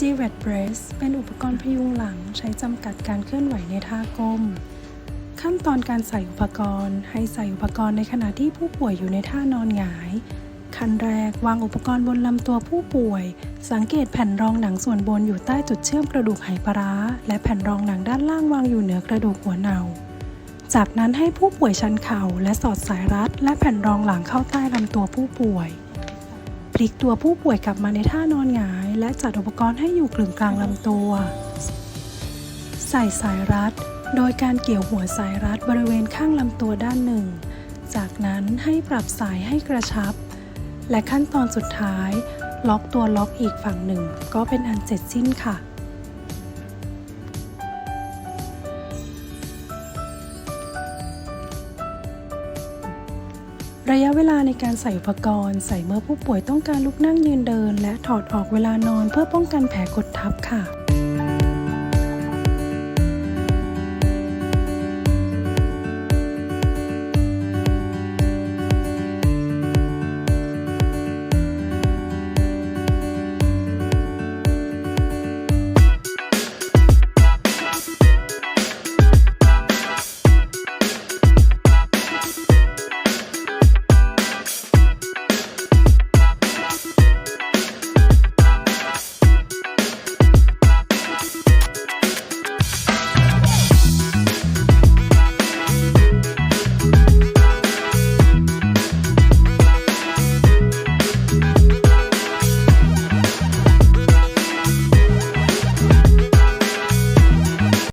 g w e t Brace เป็นอุปกรณ์พยุงหลังใช้จำกัดการเคลื่อนไหวในท่าก้ม ขั้นตอนการใส่อุปกรณ์ ให้ใส่อุปกรณ์ในขณะที่ผู้ป่วยอยู่ในท่านอนหงาย ขั้นแรกวางอุปกรณ์บนลำตัวผู้ป่วย สังเกตแผ่นรองหนังส่วนบนอยู่ใต้จุดเชื่อมกระดูกไหปลาร้าและแผ่นรองหนังด้านล่างวางอยู่เหนือกระดูกหัวเนา จากนั้นให้ผู้ป่วยชันเข่าและสอดสายรัด และแผ่นรองหลังเข้าใต้ลำตัวผู้ป่วย ลิกตัวผู้ป่วยกลับมาในท่านอนหงาย และจัดอุปกรณ์ให้อยู่กึ่งกลางลำตัว ใส่สายรัด โดยการเกี่ยวหัวสายรัดบริเวณข้างลำตัวด้านหนึ่ง จากนั้นให้ปรับสายให้กระชับ และขั้นตอนสุดท้าย ล็อกตัวล็อกอีกฝั่งหนึ่ง ก็เป็นอันเสร็จสิ้นค่ะ ระยะเวลาในการใส่อุปกรณ์ ใส่เมื่อผู้ป่วยต้องการลุกนั่งยืนเดิน และถอดออกเวลานอนเพื่อป้องกันแผลกดทับค่ะ